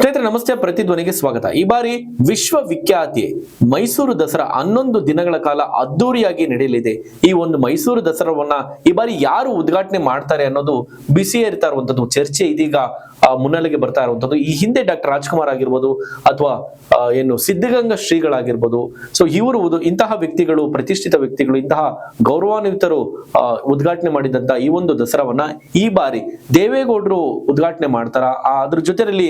ಸ್ನೇಹಿತರೆ, ನಮಸ್ತೆ. ಪ್ರತಿಧ್ವನಿಗೆ ಸ್ವಾಗತ. ಈ ಬಾರಿ ವಿಶ್ವವಿಖ್ಯಾತಿ ಮೈಸೂರು ದಸರಾ ಹನ್ನೊಂದು ದಿನಗಳ ಕಾಲ ಅದ್ದೂರಿಯಾಗಿ ನಡೆಯಲಿದೆ. ಈ ಒಂದು ಮೈಸೂರು ದಸರಾವನ್ನ ಈ ಬಾರಿ ಯಾರು ಉದ್ಘಾಟನೆ ಮಾಡ್ತಾರೆ ಅನ್ನೋದು ಬಿಸಿ ಏರ್ತಾ ಇರುವಂತದ್ದು ಚರ್ಚೆ ಇದೀಗ ಮುನ್ನೆಲೆಗೆ ಬರ್ತಾ ಇರುವಂತದ್ದು. ಈ ಹಿಂದೆ ಡಾಕ್ಟರ್ ರಾಜ್ಕುಮಾರ್ ಆಗಿರ್ಬೋದು ಅಥವಾ ಏನು ಸಿದ್ಧಗಂಗಾ ಶ್ರೀಗಳಾಗಿರ್ಬೋದು. ಸೊ ಇವರು ಇಂತಹ ವ್ಯಕ್ತಿಗಳು, ಪ್ರತಿಷ್ಠಿತ ವ್ಯಕ್ತಿಗಳು, ಇಂತಹ ಗೌರವಾನ್ವಿತರು ಉದ್ಘಾಟನೆ ಮಾಡಿದಂತ ಈ ಒಂದು ದಸರಾವನ್ನ ಈ ಬಾರಿ ದೇವೇಗೌಡರು ಉದ್ಘಾಟನೆ ಮಾಡ್ತಾರ. ಅದ್ರ ಜೊತೆಯಲ್ಲಿ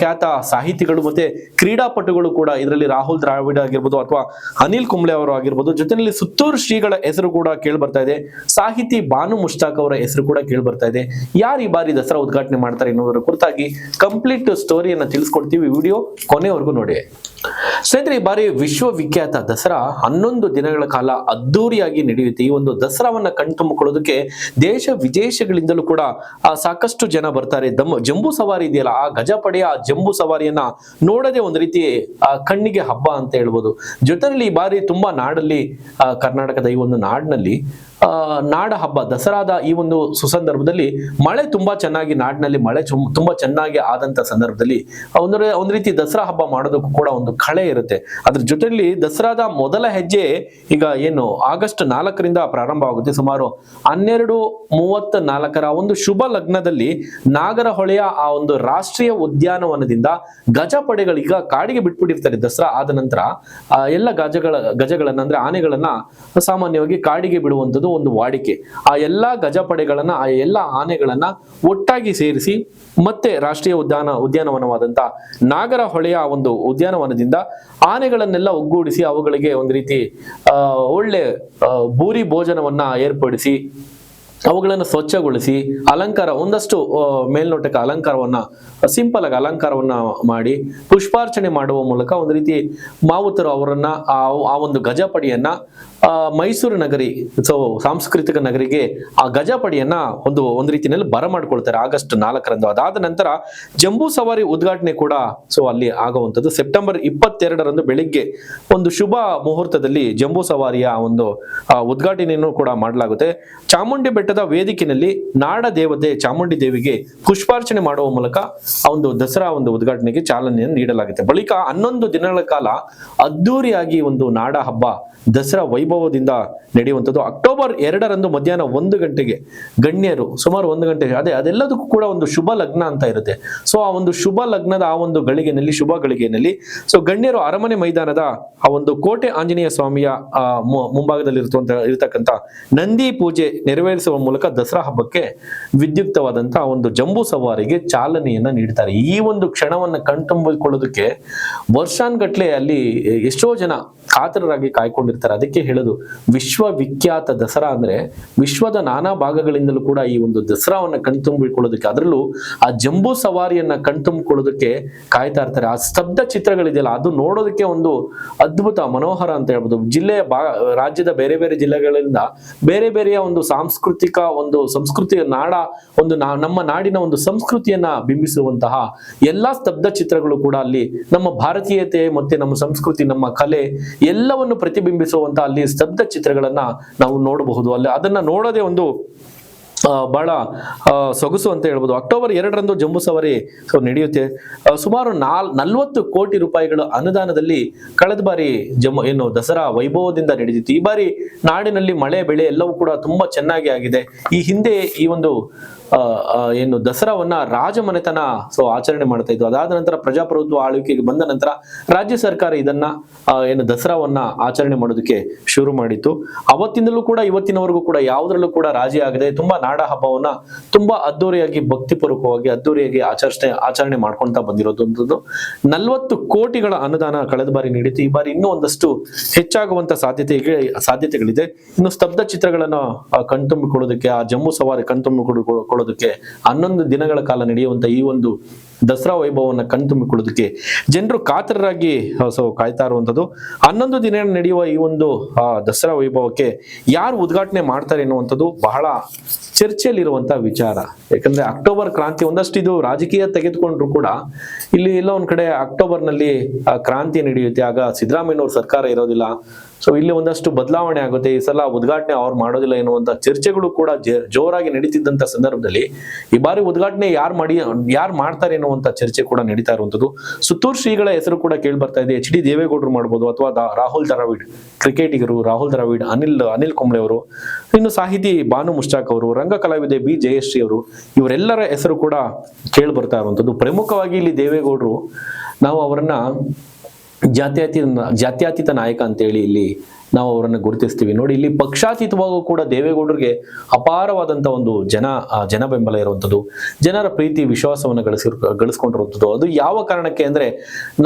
ಖ್ಯಾತ ಸಾಹಿತಿಗಳು ಮತ್ತೆ ಕ್ರೀಡಾಪಟುಗಳು ಕೂಡ ಇದರಲ್ಲಿ ರಾಹುಲ್ ದ್ರಾವಿಡ್ ಆಗಿರ್ಬೋದು ಅಥವಾ ಅನಿಲ್ ಕುಂಬ್ಳೆ ಅವರು ಆಗಿರ್ಬೋದು. ಜೊತೆಯಲ್ಲಿ ಸುತ್ತೂರು ಶ್ರೀಗಳ ಹೆಸರು ಕೂಡ ಕೇಳಿ ಬರ್ತಾ ಇದೆ. ಸಾಹಿತಿ ಬಾನು ಮುಷ್ತಾಕ್ ಅವರ ಹೆಸರು ಕೂಡ ಕೇಳಿ ಬರ್ತಾ ಇದೆ. ಯಾರು ಈ ಬಾರಿ ದಸರಾ ಉದ್ಘಾಟನೆ ಮಾಡ್ತಾರೆ ಎನ್ನುವುದರ ಕುರಿತಾಗಿ ಕಂಪ್ಲೀಟ್ ಸ್ಟೋರಿಯನ್ನ ತಿಳಿಸ್ಕೊಡ್ತೀವಿ ವಿಡಿಯೋ ಕೊನೆವರೆಗೂ ನೋಡಿ. ಸ್ನೇಹಿತರೆ, ಈ ಬಾರಿ ವಿಶ್ವವಿಖ್ಯಾತ ದಸರಾ ಹನ್ನೊಂದು ದಿನಗಳ ಕಾಲ ಅದ್ದೂರಿಯಾಗಿ ನಡೆಯುತ್ತೆ. ಈ ಒಂದು ದಸರಾವನ್ನ ಕಣ್ತುಂಬಿಕೊಳ್ಳೋದಕ್ಕೆ ದೇಶ ವಿದೇಶಗಳಿಂದಲೂ ಕೂಡ ಸಾಕಷ್ಟು ಜನ ಬರ್ತಾರೆ. ದಮ್ಮ ಜಂಬೂ ಸವಾರಿ ಇದೆಯಲ್ಲ, ಆ ಗಜಪಡೆಯ ಆ ಜಂಬೂ ಸವಾರಿಯನ್ನ ನೋಡದೆ ಒಂದು ರೀತಿ ಕಣ್ಣಿಗೆ ಹಬ್ಬ ಅಂತ ಹೇಳ್ಬೋದು. ಜೊತೆಯಲ್ಲಿ ಈ ಬಾರಿ ತುಂಬಾ ನಾಡಲ್ಲಿ ಕರ್ನಾಟಕದ ಈ ಒಂದು ನಾಡಿನಲ್ಲಿ ನಾಡ ಹಬ್ಬ ದಸರಾದ ಈ ಒಂದು ಸುಸಂದರ್ಭದಲ್ಲಿ ಮಳೆ ತುಂಬಾ ಚೆನ್ನಾಗಿ ನಾಡಿನಲ್ಲಿ ಮಳೆ ತುಂಬಾ ಚೆನ್ನಾಗಿ ಆದಂತ ಸಂದರ್ಭದಲ್ಲಿ ಒಂದು ಒಂದು ರೀತಿ ದಸರಾ ಹಬ್ಬ ಮಾಡೋದಕ್ಕೂ ಕೂಡ ಒಂದು ಕಳೆ ಇರುತ್ತೆ. ಅದ್ರ ಜೊತೆಯಲ್ಲಿ ದಸರಾದ ಮೊದಲ ಹೆಜ್ಜೆ ಈಗ ಏನು ಆಗಸ್ಟ್ ನಾಲ್ಕರಿಂದ ಪ್ರಾರಂಭ ಆಗುತ್ತೆ. ಸುಮಾರು ಹನ್ನೆರಡು ಮೂವತ್ತ ನಾಲ್ಕರ ಒಂದು ಶುಭ ಲಗ್ನದಲ್ಲಿ ನಾಗರಹೊಳೆಯ ಆ ಒಂದು ರಾಷ್ಟ್ರೀಯ ಉದ್ಯಾನವನದಿಂದ ಗಜ ಈಗ ಕಾಡಿಗೆ ಬಿಟ್ಬಿಟ್ಟಿರ್ತಾರೆ ದಸರಾ ಆದ ನಂತರ. ಎಲ್ಲ ಗಜಗಳ, ಗಜಗಳನ್ನ ಅಂದ್ರೆ ಆನೆಗಳನ್ನ ಸಾಮಾನ್ಯವಾಗಿ ಕಾಡಿಗೆ ಬಿಡುವಂಥದ್ದು ಒಂದು ವಾಡಿಕೆ. ಆ ಎಲ್ಲಾ ಗಜಪಡೆಗಳನ್ನ, ಆ ಎಲ್ಲ ಆನೆಗಳನ್ನ ಒಟ್ಟಾಗಿ ಸೇರಿಸಿ ಮತ್ತೆ ರಾಷ್ಟ್ರೀಯ ಉದ್ಯಾನ, ಉದ್ಯಾನವನವಾದಂತ ನಾಗರಹೊಳೆಯ ಒಂದು ಉದ್ಯಾನವನದಿಂದ ಆನೆಗಳನ್ನೆಲ್ಲ ಒಗ್ಗೂಡಿಸಿ ಅವುಗಳಿಗೆ ಒಂದು ರೀತಿ ಒಳ್ಳೆ ಭೂರಿ ಭೋಜನವನ್ನ ಏರ್ಪಡಿಸಿ, ಅವುಗಳನ್ನು ಸ್ವಚ್ಛಗೊಳಿಸಿ, ಅಲಂಕಾರ, ಒಂದಷ್ಟು ಮೇಲ್ನೋಟಕ್ಕೆ ಅಲಂಕಾರವನ್ನ ಸಿಂಪಲ್ ಆಗಿ ಅಲಂಕಾರವನ್ನ ಮಾಡಿ, ಪುಷ್ಪಾರ್ಚನೆ ಮಾಡುವ ಮೂಲಕ ಒಂದು ರೀತಿ ಮಾವುತರು ಅವರನ್ನ ಆ ಒಂದು ಗಜಪಡಿಯನ್ನ ಮೈಸೂರು ನಗರಿ ಸೊ ಸಾಂಸ್ಕೃತಿಕ ನಗರಿಗೆ ಆ ಗಜಪಡಿಯನ್ನ ಒಂದು ಒಂದು ರೀತಿಯಲ್ಲಿ ಬರಮಾಡ್ಕೊಳ್ತಾರೆ ಆಗಸ್ಟ್ ನಾಲ್ಕರಂದು. ಅದಾದ ನಂತರ ಜಂಬೂ ಸವಾರಿ ಉದ್ಘಾಟನೆ ಕೂಡ ಸೊ ಅಲ್ಲಿ ಆಗುವಂಥದ್ದು. ಸೆಪ್ಟೆಂಬರ್ ಇಪ್ಪತ್ತೆರಡರಂದು ಬೆಳಿಗ್ಗೆ ಒಂದು ಶುಭ ಮುಹೂರ್ತದಲ್ಲಿ ಜಂಬೂ ಸವಾರಿಯ ಒಂದು ಉದ್ಘಾಟನೆಯನ್ನು ಕೂಡ ಮಾಡಲಾಗುತ್ತೆ. ಚಾಮುಂಡಿ ಬೆಟ್ಟದ ವೇದಿಕೆಯಲ್ಲಿ ನಾಡ ದೇವತೆ ಚಾಮುಂಡಿ ದೇವಿಗೆ ಪುಷ್ಪಾರ್ಚನೆ ಮಾಡುವ ಮೂಲಕ ಆ ಒಂದು ದಸರಾ ಒಂದು ಉದ್ಘಾಟನೆಗೆ ಚಾಲನೆಯನ್ನು ನೀಡಲಾಗುತ್ತೆ. ಬಳಿಕ ಹನ್ನೊಂದು ದಿನಗಳ ಕಾಲ ಅದ್ದೂರಿಯಾಗಿ ಒಂದು ನಾಡ ಹಬ್ಬ ದಸರಾ ವೈಭವದಿಂದ ನಡೆಯುವಂಥದ್ದು. ಅಕ್ಟೋಬರ್ ಎರಡರಂದು ಮಧ್ಯಾಹ್ನ ಒಂದು ಗಂಟೆಗೆ ಗಣ್ಯರು, ಸುಮಾರು ಒಂದು ಗಂಟೆಗೆ ಅದೇ ಅದೆಲ್ಲದಕ್ಕೂ ಕೂಡ ಒಂದು ಶುಭ ಲಗ್ನ ಅಂತ ಇರುತ್ತೆ. ಸೊ ಆ ಒಂದು ಶುಭ ಲಗ್ನದ ಆ ಒಂದು ಗಳಿಗೆನಲ್ಲಿ, ಶುಭ ಗಳಿಗೆನಲ್ಲಿ ಸೊ ಗಣ್ಯರು ಅರಮನೆ ಮೈದಾನದ ಆ ಒಂದು ಕೋಟೆ ಆಂಜನೇಯ ಸ್ವಾಮಿಯ ಮುಂಭಾಗದಲ್ಲಿ ಇರುವಂತ ಇರತಕ್ಕಂತ ನಂದಿ ಪೂಜೆ ನೆರವೇರಿಸುವ ಮೂಲಕ ದಸರಾ ಹಬ್ಬಕ್ಕೆ ವಿದ್ಯುಕ್ತವಾದಂತಹ ಒಂದು ಜಂಬೂ ಸವಾರಿಗೆ ಚಾಲನೆಯನ್ನ ನೀಡ್ತಾರೆ. ಈ ಒಂದು ಕ್ಷಣವನ್ನ ಕಣ್ತುಂಬಿಕೊಳ್ಳೋದಕ್ಕೆ ವರ್ಷಾನ್ಗಟ್ಲೆ ಅಲ್ಲಿ ಎಷ್ಟೋ ಜನ ಕಾತರರಾಗಿ ಕಾಯ್ಕೊಂಡಿರ್ತಾರೆ. ಅದಕ್ಕೆ ಹೇಳೋದು ವಿಶ್ವವಿಖ್ಯಾತ ದಸರಾ ಅಂದ್ರೆ ವಿಶ್ವದ ನಾನಾ ಭಾಗಗಳಿಂದಲೂ ಕೂಡ ಈ ಒಂದು ದಸರಾವನ್ನ ಕಣ್ತುಂಬಿಕೊಳ್ಳೋದಕ್ಕೆ ಅದರಲ್ಲೂ ಆ ಜಂಬೂ ಸವಾರಿಯನ್ನ ಕಣ್ತುಂಬಿಕೊಳ್ಳೋದಕ್ಕೆ ಕಾಯ್ತಾ ಇರ್ತಾರೆ. ಆ ಸ್ತಬ್ಧ ಚಿತ್ರಗಳಿದೆಯಲ್ಲ, ಅದು ನೋಡೋದಕ್ಕೆ ಒಂದು ಅದ್ಭುತ ಮನೋಹರ ಅಂತ ಹೇಳ್ಬೋದು. ಜಿಲ್ಲೆಯ ರಾಜ್ಯದ ಬೇರೆ ಬೇರೆ ಜಿಲ್ಲೆಗಳಿಂದ ಬೇರೆ ಬೇರೆಯ ಒಂದು ಸಾಂಸ್ಕೃತಿಕ ಒಂದು ಸಂಸ್ಕೃತಿಯ ನಾಡ, ಒಂದು ನಮ್ಮ ನಾಡಿನ ಒಂದು ಸಂಸ್ಕೃತಿಯನ್ನ ಬಿಂಬಿಸುವಂತಹ ಎಲ್ಲಾ ಸ್ತಬ್ಧ ಚಿತ್ರಗಳು ಕೂಡ ಅಲ್ಲಿ ನಮ್ಮ ಭಾರತೀಯತೆ ಮತ್ತೆ ನಮ್ಮ ಸಂಸ್ಕೃತಿ, ನಮ್ಮ ಕಲೆ ಎಲ್ಲವನ್ನು ಪ್ರತಿಬಿಂಬಿಸುವಂತಹ ಅಲ್ಲಿ ಸ್ತಬ್ಧ ಚಿತ್ರಗಳನ್ನ ನಾವು ನೋಡಬಹುದು. ಅಲ್ಲಿ ಅದನ್ನ ನೋಡೋದೇ ಒಂದು ಬಹಳ ಸೊಗಸು ಅಂತ ಹೇಳ್ಬೋದು. ಅಕ್ಟೋಬರ್ ಎರಡರಂದು ಜಂಬೂ ಸವಾರಿ ನಡೆಯುತ್ತೆ. ಸುಮಾರು ನಾಲ್, ನಲ್ವತ್ತು ಕೋಟಿ ರೂಪಾಯಿಗಳ ಅನುದಾನದಲ್ಲಿ ಕಳೆದ ಬಾರಿ ಜಮ್ಮು, ಏನು ದಸರಾ ವೈಭವದಿಂದ ನಡೆದಿತ್ತು. ಈ ಬಾರಿ ನಾಡಿನಲ್ಲಿ ಮಳೆ, ಬೆಳೆ ಎಲ್ಲವೂ ಕೂಡ ತುಂಬಾ ಚೆನ್ನಾಗಿ ಆಗಿದೆ. ಈ ಹಿಂದೆ ಈ ಒಂದು ಏನು ದಸರಾವನ್ನ ರಾಜಮನೆತನ ಸೊ ಆಚರಣೆ ಮಾಡ್ತಾ ಇತ್ತು ಅದಾದ ನಂತರ ಪ್ರಜಾಪ್ರಭುತ್ವ ಆಳ್ವಿಕೆಗೆ ಬಂದ ನಂತರ ರಾಜ್ಯ ಸರ್ಕಾರ ಇದನ್ನ ಏನು ದಸರಾವನ್ನ ಆಚರಣೆ ಮಾಡೋದಕ್ಕೆ ಶುರು ಮಾಡಿತ್ತು. ಅವತ್ತಿಂದಲೂ ಕೂಡ ಇವತ್ತಿನವರೆಗೂ ಕೂಡ ಯಾವುದ್ರಲ್ಲೂ ಕೂಡ ರಾಜಿ ಆಗದೆ ತುಂಬಾ ಹಬ್ಬವನ್ನ ತುಂಬಾ ಅದ್ದೂರಿಯಾಗಿ ಭಕ್ತಿಪೂರ್ವಕವಾಗಿ, ಅದ್ದೂರಿಯಾಗಿ ಆಚರಣೆ ಆಚರಣೆ ಮಾಡ್ಕೊಂತ ಬಂದಿರೋದು ನಲ್ವತ್ತು ಕೋಟಿಗಳ ಅನುದಾನ ಕಳೆದ ಬಾರಿ ನೀಡಿತ್ತು. ಈ ಬಾರಿ ಇನ್ನೂ ಒಂದಷ್ಟು ಹೆಚ್ಚಾಗುವಂತ ಸಾಧ್ಯತೆ ಸಾಧ್ಯತೆಗಳಿದೆ. ಇನ್ನು ಸ್ತಬ್ಧ ಚಿತ್ರಗಳನ್ನ ಕಣ್ತುಂಬಿಕೊಳ್ಳೋದಕ್ಕೆ ಆ, ಜಮ್ಮು ಸವಾರಿ ಕಣ್ತುಂಬಿಕೊಳ್ಳೋದಕ್ಕೆ ಹನ್ನೊಂದು ದಿನಗಳ ಕಾಲ ನಡೆಯುವಂತ ಈ ಒಂದು ದಸರಾ ವೈಭವವನ್ನು ಕಣ್ತುಂಬಿಕೊಳ್ಳೋದಕ್ಕೆ ಜನರು ಕಾತರರಾಗಿ ಸೊ ಕಾಯ್ತಾ ಇರುವಂಥದ್ದು. ಹನ್ನೊಂದು ದಿನ ನಡೆಯುವ ಈ ಒಂದು ದಸರಾ ವೈಭವಕ್ಕೆ ಯಾರು ಉದ್ಘಾಟನೆ ಮಾಡ್ತಾರೆ ಎನ್ನುವಂಥದ್ದು ಬಹಳ ಚರ್ಚೆಯಲ್ಲಿರುವಂಥ ವಿಚಾರ. ಯಾಕಂದ್ರೆ ಅಕ್ಟೋಬರ್ ಕ್ರಾಂತಿ ಒಂದಷ್ಟು ಇದು ರಾಜಕೀಯ ತೆಗೆದುಕೊಂಡ್ರು ಕೂಡ ಇಲ್ಲಿ ಎಲ್ಲ ಒಂದ್ ಕಡೆ ಅಕ್ಟೋಬರ್ನಲ್ಲಿ ಕ್ರಾಂತಿ ನಡೆಯುತ್ತೆ. ಆಗ ಸಿದ್ದರಾಮಯ್ಯನವ್ರ ಸರ್ಕಾರ ಇರೋದಿಲ್ಲ. ಸೊ ಇಲ್ಲಿ ಒಂದಷ್ಟು ಬದಲಾವಣೆ ಆಗುತ್ತೆ. ಈ ಸಲ ಉದ್ಘಾಟನೆ ಅವ್ರು ಮಾಡೋದಿಲ್ಲ ಎನ್ನುವಂತ ಚರ್ಚೆಗಳು ಕೂಡ ಜೋರಾಗಿ ನಡೀತಿದ್ದಂತ ಸಂದರ್ಭದಲ್ಲಿ ಈ ಬಾರಿ ಉದ್ಘಾಟನೆ ಯಾರು ಮಾಡಿ, ಯಾರು ಮಾಡ್ತಾರೆ ಎನ್ನುವಂತ ಚರ್ಚೆ ಕೂಡ ನಡೀತಾ ಇರುವಂತದ್ದು ಸುತ್ತೂರು ಶ್ರೀಗಳ ಹೆಸರು ಕೂಡ ಕೇಳಿ ಬರ್ತಾ ಇದೆ. ಎಚ್ ಡಿ ದೇವೇಗೌಡರು ಮಾಡ್ಬೋದು ಅಥವಾ ರಾಹುಲ್ ದ್ರಾವಿಡ್ ಕ್ರಿಕೆಟಿಗರು, ರಾಹುಲ್ ದ್ರಾವಿಡ್, ಅನಿಲ್ ಅನಿಲ್ ಕುಂಬ್ಳೆ ಅವರು, ಇನ್ನು ಸಾಹಿತಿ ಬಾನು ಮುಷ್ಟಾಕ್ ಅವರು ರಂಗ ಕಲಾವಿದೆ ಬಿ ಜಯಶ್ರೀ ಅವರು, ಇವರೆಲ್ಲರ ಹೆಸರು ಕೂಡ ಕೇಳಿ ಬರ್ತಾ ಇರುವಂತದ್ದು ಪ್ರಮುಖವಾಗಿ ಇಲ್ಲಿ ದೇವೇಗೌಡರು ನಾವು ಅವರನ್ನ ಜಾತ್ಯತೀತ ಜಾತ್ಯತೀತ ನಾಯಕ ಅಂತೇಳಿ ಇಲ್ಲಿ ನಾವು ಅವರನ್ನು ಗುರುತಿಸ್ತೀವಿ. ನೋಡಿ, ಇಲ್ಲಿ ಪಕ್ಷಾತೀತವಾಗೂ ಕೂಡ ದೇವೇಗೌಡರಿಗೆ ಅಪಾರವಾದಂತ ಒಂದು ಜನ ಜನ ಬೆಂಬಲ ಇರುವಂಥದ್ದು, ಜನರ ಪ್ರೀತಿ, ವಿಶ್ವಾಸವನ್ನು ಗಳಿಸಿ, ಗಳಿಸ್ಕೊಂಡಿರುವಂಥದ್ದು. ಅದು ಯಾವ ಕಾರಣಕ್ಕೆ ಅಂದ್ರೆ,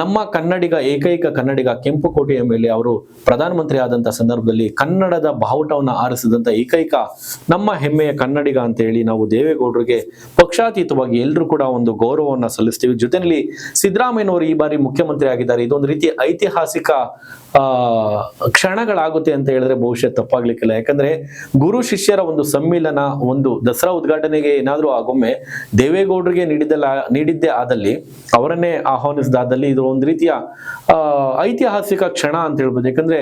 ನಮ್ಮ ಕನ್ನಡಿಗ, ಏಕೈಕ ಕನ್ನಡಿಗ ಕೆಂಪುಕೋಟೆಯ ಮೇಲೆ ಅವರು ಪ್ರಧಾನಮಂತ್ರಿ ಆದಂತ ಸಂದರ್ಭದಲ್ಲಿ ಕನ್ನಡದ ಬಾವುಟವನ್ನು ಆರಿಸಿದಂತ ಏಕೈಕ ನಮ್ಮ ಹೆಮ್ಮೆಯ ಕನ್ನಡಿಗ ಅಂತ ಹೇಳಿ ನಾವು ದೇವೇಗೌಡರಿಗೆ ಪಕ್ಷಾತೀತವಾಗಿ ಎಲ್ಲರೂ ಕೂಡ ಒಂದು ಗೌರವವನ್ನು ಸಲ್ಲಿಸ್ತೀವಿ. ಜೊತೆಯಲ್ಲಿ ಸಿದ್ದರಾಮಯ್ಯನವರು ಈ ಬಾರಿ ಮುಖ್ಯಮಂತ್ರಿ ಆಗಿದ್ದಾರೆ. ಇದೊಂದು ರೀತಿ ಐತಿಹಾಸಿಕ, ಆ ಕ್ಷಣಗಳಾಗುತ್ತೆ ಅಂತ ಹೇಳಿದ್ರೆ ಬಹುಶಃ ತಪ್ಪಾಗ್ಲಿಕ್ಕಿಲ್ಲ. ಯಾಕಂದ್ರೆ ಗುರು ಶಿಷ್ಯರ ಒಂದು ಸಮ್ಮಿಲನ ಒಂದು ದಸರಾ ಉದ್ಘಾಟನೆಗೆ ಏನಾದರೂ ಆಗೊಮ್ಮೆ ದೇವೇಗೌಡರಿಗೆ ನೀಡಿದ್ದಲ್ಲ, ನೀಡಿದ್ದೇ ಆದಲ್ಲಿ ಅವರನ್ನೇ ಆಹ್ವಾನಿಸಿದಾದಲ್ಲಿ ಇದು ಒಂದು ರೀತಿಯ ಐತಿಹಾಸಿಕ ಕ್ಷಣ ಅಂತ ಹೇಳ್ಬೋದು. ಯಾಕಂದ್ರೆ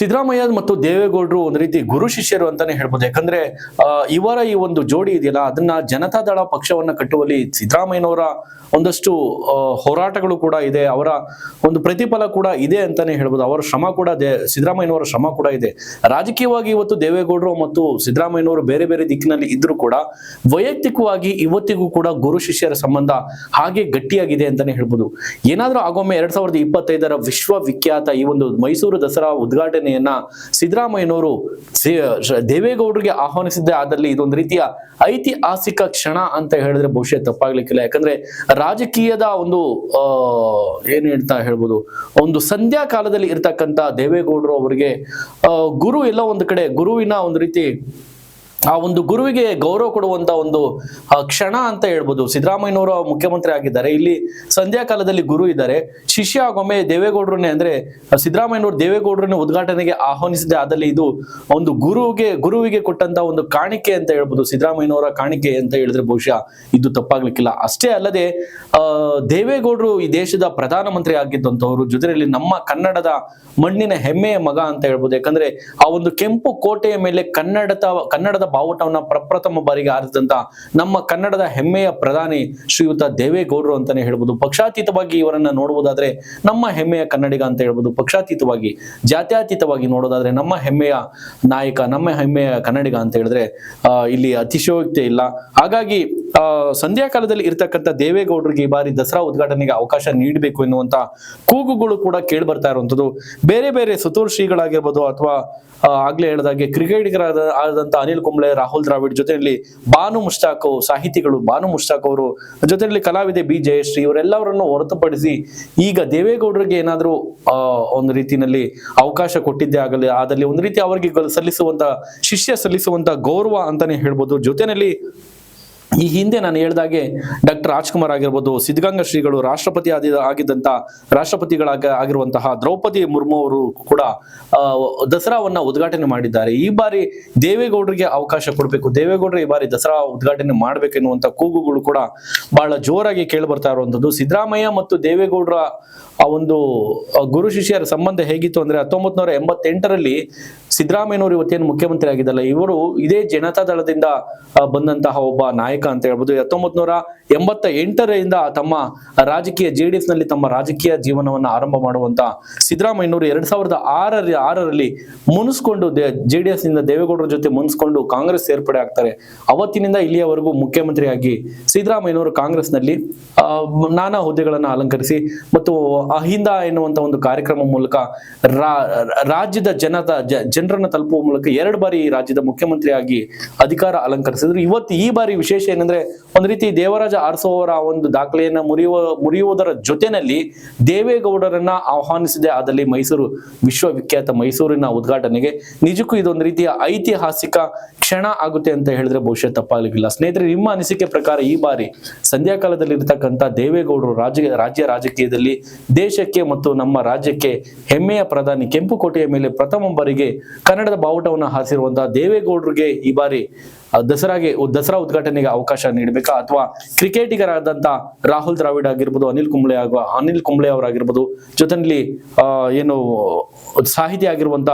ಸಿದ್ದರಾಮಯ್ಯ ಮತ್ತು ದೇವೇಗೌಡರು ಒಂದು ರೀತಿ ಗುರು ಶಿಷ್ಯರು ಅಂತಾನೆ ಹೇಳ್ಬೋದು. ಯಾಕಂದ್ರೆ ಇವರ ಈ ಒಂದು ಜೋಡಿ ಇದೆಯಲ್ಲ, ಅದನ್ನ ಜನತಾದಳ ಪಕ್ಷವನ್ನ ಕಟ್ಟುವಲ್ಲಿ ಸಿದ್ದರಾಮಯ್ಯನವರ ಒಂದಷ್ಟು ಹೋರಾಟಗಳು ಕೂಡ ಇದೆ, ಅವರ ಒಂದು ಪ್ರತಿಫಲ ಕೂಡ ಇದೆ ಅಂತಾನೆ ಹೇಳ್ಬೋದು. ಅವರ ಶ್ರಮ ಕೂಡ ದೇ, ಸಿದ್ದರಾಮಯ್ಯನವರ ಶ್ರಮ ಕೂಡ ಇದೆ. ರಾಜಕೀಯವಾಗಿ ಇವತ್ತು ದೇವೇಗೌಡರು ಮತ್ತು ಸಿದ್ದರಾಮಯ್ಯನವರು ಬೇರೆ ಬೇರೆ ದಿಕ್ಕಿನಲ್ಲಿ ಇದ್ರೂ ಕೂಡ, ವೈಯಕ್ತಿಕವಾಗಿ ಇವತ್ತಿಗೂ ಕೂಡ ಗುರು ಶಿಷ್ಯರ ಸಂಬಂಧ ಹಾಗೆ ಗಟ್ಟಿಯಾಗಿದೆ ಅಂತಾನೆ ಹೇಳ್ಬೋದು. ಏನಾದ್ರೂ ಆಗೊಮ್ಮೆ ಎರಡ್ ಸಾವಿರದ ಇಪ್ಪತ್ತೈದರ ವಿಶ್ವವಿಖ್ಯಾತ ಈ ಒಂದು ಮೈಸೂರು ದಸರಾ ಉದ್ಘಾಟನೆಯನ್ನ ಸಿದ್ದರಾಮಯ್ಯನವರು ದೇವೇಗೌಡರಿಗೆ ಆಹ್ವಾನಿಸಿದ್ದೇ. ಆದಲ್ಲಿ ಇದೊಂದು ರೀತಿಯ ಐತಿಹಾಸಿಕ ಕ್ಷಣ ಅಂತ ಹೇಳಿದ್ರೆ ಬಹುಶಃ ತಪ್ಪಾಗ್ಲಿಕ್ಕಿಲ್ಲ. ಯಾಕಂದ್ರೆ ರಾಜಕೀಯದ ಒಂದು ಏನ್ ಹೇಳ್ತಾ ಹೇಳ್ಬೋದು, ಒಂದು ಸಂಧ್ಯಾ ಕಾಲದಲ್ಲಿ ಇರ್ತಕ್ಕಂತ ದೇವೇಗೌಡರು ಅವರಿಗೆ ಗುರು ಎಲ್ಲ ಒಂದು ಕಡೆ, ಗುರುವಿನ ಒಂದು ರೀತಿ ಆ ಒಂದು ಗುರುವಿಗೆ ಗೌರವ ಕೊಡುವಂತ ಒಂದು ಕ್ಷಣ ಅಂತ ಹೇಳ್ಬೋದು. ಸಿದ್ದರಾಮಯ್ಯನವರು ಮುಖ್ಯಮಂತ್ರಿ ಆಗಿದ್ದಾರೆ. ಇಲ್ಲಿ ಸಂಧ್ಯಾ ಕಾಲದಲ್ಲಿ ಗುರು ಇದ್ದಾರೆ. ಶಿಷ್ಯ ಆಗೊಮ್ಮೆ ದೇವೇಗೌಡರನ್ನೇ ಅಂದ್ರೆ ಸಿದ್ದರಾಮಯ್ಯನವರು ದೇವೇಗೌಡರನ್ನ ಉದ್ಘಾಟನೆಗೆ ಆಹ್ವಾನಿಸಿದೆ. ಆದಲ್ಲಿ ಇದು ಒಂದು ಗುರುವಿಗೆ ಗುರುವಿಗೆ ಕೊಟ್ಟಂತ ಒಂದು ಕಾಣಿಕೆ ಅಂತ ಹೇಳ್ಬೋದು. ಸಿದ್ದರಾಮಯ್ಯನವರ ಕಾಣಿಕೆ ಅಂತ ಹೇಳಿದ್ರೆ ಬಹುಶಃ ಇದು ತಪ್ಪಾಗ್ಲಿಕ್ಕಿಲ್ಲ. ಅಷ್ಟೇ ಅಲ್ಲದೆ ದೇವೇಗೌಡರು ಈ ದೇಶದ ಪ್ರಧಾನಮಂತ್ರಿ ಆಗಿದ್ದಂಥವ್ರು ಜೊತೆಯಲ್ಲಿ ನಮ್ಮ ಕನ್ನಡದ ಮಣ್ಣಿನ ಹೆಮ್ಮೆಯ ಮಗ ಅಂತ ಹೇಳ್ಬೋದು. ಯಾಕಂದ್ರೆ, ಆ ಒಂದು ಕೆಂಪು ಕೋಟೆಯ ಮೇಲೆ ಕನ್ನಡದ ಕನ್ನಡದ ಬಾವುಟವನ್ನ ಪ್ರಪ್ರಥಮ ಬಾರಿಗೆ ಆರಿಸಿದಂತ ನಮ್ಮ ಕನ್ನಡದ ಹೆಮ್ಮೆಯ ಪ್ರಧಾನಿ ಶ್ರೀಯುತ ದೇವೇಗೌಡರು ಅಂತಾನೆ ಹೇಳ್ಬೋದು. ಪಕ್ಷಾತೀತವಾಗಿ ಇವರನ್ನ ನೋಡುವುದಾದ್ರೆ ನಮ್ಮ ಹೆಮ್ಮೆಯ ಕನ್ನಡಿಗ ಅಂತ ಹೇಳ್ಬೋದು. ಪಕ್ಷಾತೀತವಾಗಿ, ಜಾತ್ಯಾತೀತವಾಗಿ ನೋಡೋದಾದ್ರೆ ನಮ್ಮ ಹೆಮ್ಮೆಯ ನಾಯಕ, ನಮ್ಮ ಹೆಮ್ಮೆಯ ಕನ್ನಡಿಗ ಅಂತ ಹೇಳಿದ್ರೆ ಇಲ್ಲಿ ಅತಿಶಯೋಕ್ತಿ ಇಲ್ಲ. ಹಾಗಾಗಿ ಸಂಧ್ಯಾಕಾಲದಲ್ಲಿ ಸಂಧ್ಯಾ ಕಾಲದಲ್ಲಿ ದೇವೇಗೌಡರಿಗೆ ಈ ಬಾರಿ ದಸರಾ ಉದ್ಘಾಟನೆಗೆ ಅವಕಾಶ ನೀಡಬೇಕು ಎನ್ನುವಂತ ಕೂಗುಗಳು ಕೂಡ ಕೇಳಿ ಬರ್ತಾ ಇರುವಂತದ್ದು ಬೇರೆ ಬೇರೆ ಸುತೂರ್ ಶ್ರೀಗಳಾಗಿರ್ಬೋದು ಅಥವಾ ಆಗ್ಲೇ ಹೇಳಿದಾಗೆ ಕ್ರಿಕೆಟಿಗರಾದ ಆದಂತ ಅನಿಲ್ ಕುಂಬ್ಳೆ, ರಾಹುಲ್ ದ್ರಾವಿಡ್ ಜೊತೆಯಲ್ಲಿ ಬಾನು ಮುಷ್ತಾಕ್ ಸಾಹಿತಿಗಳು ಬಾನು ಮುಷ್ತಾಕ್ ಅವರು, ಜೊತೆಯಲ್ಲಿ ಕಲಾವಿದೆ ಬಿ ಜಯಶ್ರೀ ಇವರೆಲ್ಲವರನ್ನು ಹೊರತುಪಡಿಸಿ ಈಗ ದೇವೇಗೌಡರಿಗೆ ಏನಾದರೂ ಒಂದು ರೀತಿಯಲ್ಲಿ ಅವಕಾಶ ಕೊಟ್ಟಿದ್ದೇ ಆಗಲಿ, ಆದಲ್ಲಿ ಒಂದು ರೀತಿ ಅವರಿಗೆ ಸಲ್ಲಿಸುವಂತ ಶಿಷ್ಯ ಸಲ್ಲಿಸುವಂತ ಗೌರವ ಅಂತಾನೆ ಹೇಳ್ಬೋದು. ಜೊತೆಯಲ್ಲಿ ಈ ಹಿಂದೆ ನಾನು ಹೇಳ್ದಾಗೆ ಡಾಕ್ಟರ್ ರಾಜ್ಕುಮಾರ್ ಆಗಿರ್ಬೋದು, ಸಿದ್ಧಗಂಗಾ ಶ್ರೀಗಳು ರಾಷ್ಟ್ರಪತಿ ಆದ ಆಗಿದ್ದಂತ ರಾಷ್ಟ್ರಪತಿಗಳಾಗ ಆಗಿರುವಂತಹ ದ್ರೌಪದಿ ಮುರ್ಮು ಅವರು ಕೂಡ ದಸರಾವನ್ನ ಉದ್ಘಾಟನೆ ಮಾಡಿದ್ದಾರೆ. ಈ ಬಾರಿ ದೇವೇಗೌಡರಿಗೆ ಅವಕಾಶ ಕೊಡಬೇಕು. ದೇವೇಗೌಡರು ಈ ಬಾರಿ ದಸರಾ ಉದ್ಘಾಟನೆ ಮಾಡ್ಬೇಕೆನ್ನುವಂತ ಕೂಗುಗಳು ಕೂಡ ಬಹಳ ಜೋರಾಗಿ ಕೇಳಿ ಬರ್ತಾ ಇರುವಂತದ್ದು ಸಿದ್ದರಾಮಯ್ಯ ಮತ್ತು ದೇವೇಗೌಡರ, ಆ, ಒಂದು ಗುರು ಶಿಷ್ಯರ ಸಂಬಂಧ ಹೇಗಿತ್ತು ಅಂದ್ರೆ ಹತ್ತೊಂಬತ್ ನೂರ ಎಂಬತ್ತೆಂಟರಲ್ಲಿ ಸಿದ್ದರಾಮಯ್ಯನವರು ಇವತ್ತೇನು ಮುಖ್ಯಮಂತ್ರಿ ಆಗಿದ್ದಲ್ಲ ಇವರು ಇದೇ ಜನತಾ ದಳದಿಂದ ಬಂದಂತಹ ಒಬ್ಬ ನಾಯಕ ಅಂತ ಹೇಳ್ಬೋದು. ಹತ್ತೊಂಬತ್ ನೂರ ಎಂಬತ್ತ ಎಂಟರಿಂದ ತಮ್ಮ ರಾಜಕೀಯ ಜೆ ಡಿ ಎಸ್ನಲ್ಲಿ ತಮ್ಮ ರಾಜಕೀಯ ಜೀವನವನ್ನ ಆರಂಭ ಮಾಡುವಂತ ಸಿದ್ದರಾಮಯ್ಯನವರು ಎರಡ್ ಸಾವಿರದ ಆರರ ಆರರಲ್ಲಿ ಮುನಿಸ್ಕೊಂಡು ಜೆ ಡಿ ಎಸ್ನಿಂದ ದೇವೇಗೌಡರ ಜೊತೆ ಮುನಿಸ್ಕೊಂಡು ಕಾಂಗ್ರೆಸ್ ಸೇರ್ಪಡೆ ಆಗ್ತಾರೆ. ಅವತ್ತಿನಿಂದ ಇಲ್ಲಿಯವರೆಗೂ ಮುಖ್ಯಮಂತ್ರಿಯಾಗಿ ಸಿದ್ದರಾಮಯ್ಯನವರು ಕಾಂಗ್ರೆಸ್ನಲ್ಲಿ ನಲ್ಲಿ ನಾನಾ ಹುದ್ದೆಗಳನ್ನ ಅಲಂಕರಿಸಿ ಮತ್ತು ಅಹಿಂದ ಎನ್ನುವಂತ ಒಂದು ಕಾರ್ಯಕ್ರಮ ಮೂಲಕ ರಾಜ್ಯದ ಜನತ ಜನರನ್ನ ತಲುಪುವ ಮೂಲಕ ಎರಡು ಬಾರಿ ರಾಜ್ಯದ ಮುಖ್ಯಮಂತ್ರಿಯಾಗಿ ಅಧಿಕಾರ ಅಲಂಕರಿಸಿದ್ರು. ಇವತ್ತು ಈ ಬಾರಿ ವಿಶೇಷ ಏನಂದ್ರೆ, ಒಂದ್ ರೀತಿ ದೇವರಾಜ ಅರಸೋವರ ಒಂದು ದಾಖಲೆಯನ್ನ ಮುರಿಯುವ, ಮುರಿಯುವುದರ ಜೊತೆನಲ್ಲಿ ದೇವೇಗೌಡರನ್ನ ಆಹ್ವಾನಿಸಿದೆ. ಆದಲ್ಲಿ ಮೈಸೂರು ವಿಶ್ವವಿಖ್ಯಾತ ಮೈಸೂರಿನ ಉದ್ಘಾಟನೆಗೆ. ನಿಜಕ್ಕೂ ಇದೊಂದು ರೀತಿಯ ಐತಿಹಾಸಿಕ ಕ್ಷಣ ಆಗುತ್ತೆ ಅಂತ ಹೇಳಿದ್ರೆ ಬಹುಶಃ ತಪ್ಪಾಗಲಿಕ್ಕಿಲ್ಲ. ಸ್ನೇಹಿತರೆ, ನಿಮ್ಮ ಅನಿಸಿಕೆ ಪ್ರಕಾರ ಈ ಬಾರಿ ಸಂಧ್ಯಾಕಾಲದಲ್ಲಿ ಕಾಲದಲ್ಲಿ ಇರತಕ್ಕಂತ ದೇವೇಗೌಡರು ರಾಜ್ಯ ರಾಜ್ಯ ರಾಜಕೀಯದಲ್ಲಿ ದೇಶಕ್ಕೆ ಮತ್ತು ನಮ್ಮ ರಾಜ್ಯಕ್ಕೆ ಹೆಮ್ಮೆಯ ಪ್ರಧಾನಿ ಕೆಂಪುಕೋಟೆಯ ಮೇಲೆ ಪ್ರಥಮ ಬಾರಿಗೆ ಕನ್ನಡದ ಬಾವುಟವನ್ನು ಹಾರಿಸಿರುವಂತಹ ದೇವೇಗೌಡರಿಗೆ ಈ ಬಾರಿ ದಸರಾಗೆ ದಸರಾ ಉದ್ಘಾಟನೆಗೆ ಅವಕಾಶ ನೀಡಬೇಕಾ? ಅಥವಾ ಕ್ರಿಕೆಟಿಗರಾದಂತ ರಾಹುಲ್ ದ್ರಾವಿಡ್ ಆಗಿರ್ಬೋದು, ಅನಿಲ್ ಕುಂಬ್ಳೆ ಆಗುವ, ಅನಿಲ್ ಕುಂಬ್ಳೆ ಅವರಾಗಿರ್ಬೋದು, ಜೊತೆಯಲ್ಲಿ ಏನು, ಸಾಹಿತಿ ಆಗಿರುವಂತ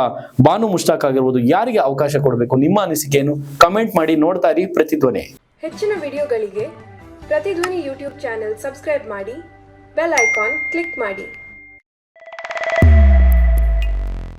ಬಾನು ಮುಷ್ತಾಕ್ ಆಗಿರ್ಬೋದು, ಯಾರಿಗೆ ಅವಕಾಶ ಕೊಡಬೇಕು? ನಿಮ್ಮ ಅನಿಸಿಕೆ ಏನು ಕಮೆಂಟ್ ಮಾಡಿ ನೋಡ್ತಾ ಇರಿ ಪ್ರತಿಧ್ವನಿ ಹೆಚ್ಚಿನ ವಿಡಿಯೋಗಳಿಗೆ ಪ್ರತಿಧ್ವನಿ ಯೂಟ್ಯೂಬ್ ಚಾನೆಲ್ ಸಬ್ಸ್ಕ್ರೈಬ್ ಮಾಡಿ, ಬೆಲ್ ಐಕಾನ್ ಕ್ಲಿಕ್ ಮಾಡಿ.